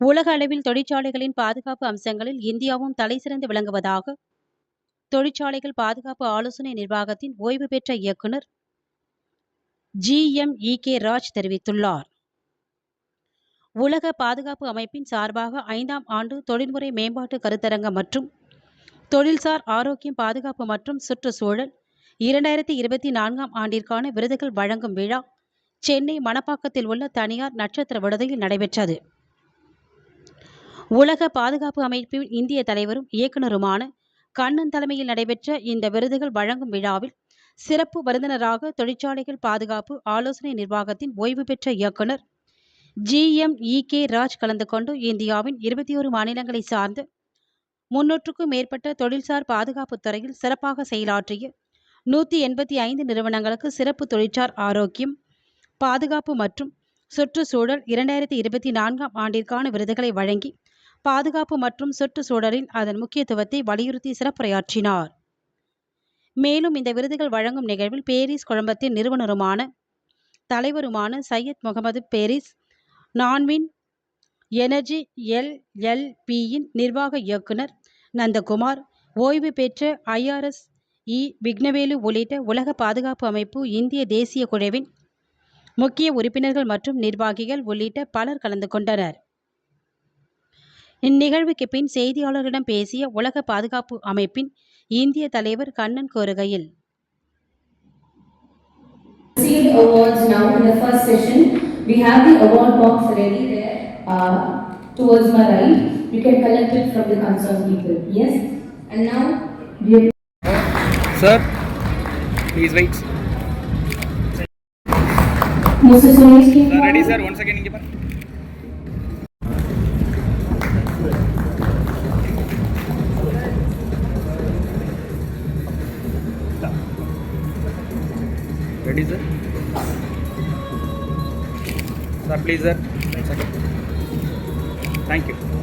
உலக அளவில் தொழிற்சாலைகளின் பாதுகாப்பு அம்சங்களில் இந்தியாவும் தலைசிறந்து விளங்குவதாக தொழிற்சாலைகள் பாதுகாப்பு ஆலோசனை நிர்வாகத்தின் ஓய்வு பெற்ற இயக்குனர் G M E K Raj தெரிவித்துள்ளார். உலக பாதுகாப்பு அமைப்பின் சார்பாக ஐந்தாம் ஆண்டு தொழில்முறை மேம்பாட்டு கருத்தரங்கம் மற்றும் தொழில்சார் ஆரோக்கியம் பாதுகாப்பு மற்றும் சுற்றுச்சூழல் இரண்டாயிரத்தி இருபத்தி நான்காம் ஆண்டிற்கான விருதுகள் வழங்கும் விழா சென்னை மணப்பாக்கத்தில் உள்ள தனியார் நட்சத்திர விடுதியில் நடைபெற்றது. உலக பாதுகாப்பு அமைப்பின் இந்திய தலைவரும் இயக்குனருமான கண்ணன் தலைமையில் நடைபெற்ற இந்த விருதுகள் வழங்கும் விழாவில் சிறப்பு விருந்தினராக தொழிற்சாலைகள் பாதுகாப்பு ஆலோசனை நிர்வாகத்தின் ஓய்வு பெற்ற இயக்குனர் G M E K Raj கலந்து கொண்டு இந்தியாவின் இருபத்தி ஒரு மாநிலங்களை சார்ந்த முன்னூற்றுக்கும் மேற்பட்ட தொழில்சார் பாதுகாப்பு துறையில் சிறப்பாக செயலாற்றிய நூற்றி எண்பத்தி ஐந்து நிறுவனங்களுக்கு சிறப்பு தொழிற்சார் ஆரோக்கியம் பாதுகாப்பு மற்றும் சுற்றுச்சூழல் இரண்டாயிரத்தி இருபத்தி நான்காம் ஆண்டிற்கான விருதுகளை வழங்கி பாதுகாப்பு மற்றும் சுற்றுச்சூழலில் அதன் முக்கியத்துவத்தை வலியுறுத்தி சிறப்புரையாற்றினார். மேலும் இந்த விருதுகள் வழங்கும் நிகழ்வில் பேரிஸ் குழம்பத்தின் நிறுவனருமான தலைவருமான சையத் முகமது பேரிஸ் நான்வின் எனர்ஜி எல்எல்பியின் நிர்வாக இயக்குனர் நந்தகுமார் ஓய்வு பெற்ற ஐஆர்எஸ் இ விக்னவேலு உள்ளிட்ட உலக பாதுகாப்பு அமைப்பு இந்திய தேசிய குழுவின் முக்கிய உறுப்பினர்கள் மற்றும் நிர்வாகிகள் உள்ளிட்ட பலர் கலந்து கொண்டனர். இந்நிகழ்வுக்கு பின் செய்தியாளர்களிடம் பேசிய உலக பாதுகாப்பு அமைப்பின் இந்திய தலைவர் கண்ணன் கூறுகையில் received awards now in the first session. We have the award box ready there uh, towards my right. You can collect it from the concerned people. Yes? And now we have Sir, please wait. Mr. Suresh came Sir, ready, sir? One second, இங்க பாரு. Ready, sir? Sir, please, sir. Thank you.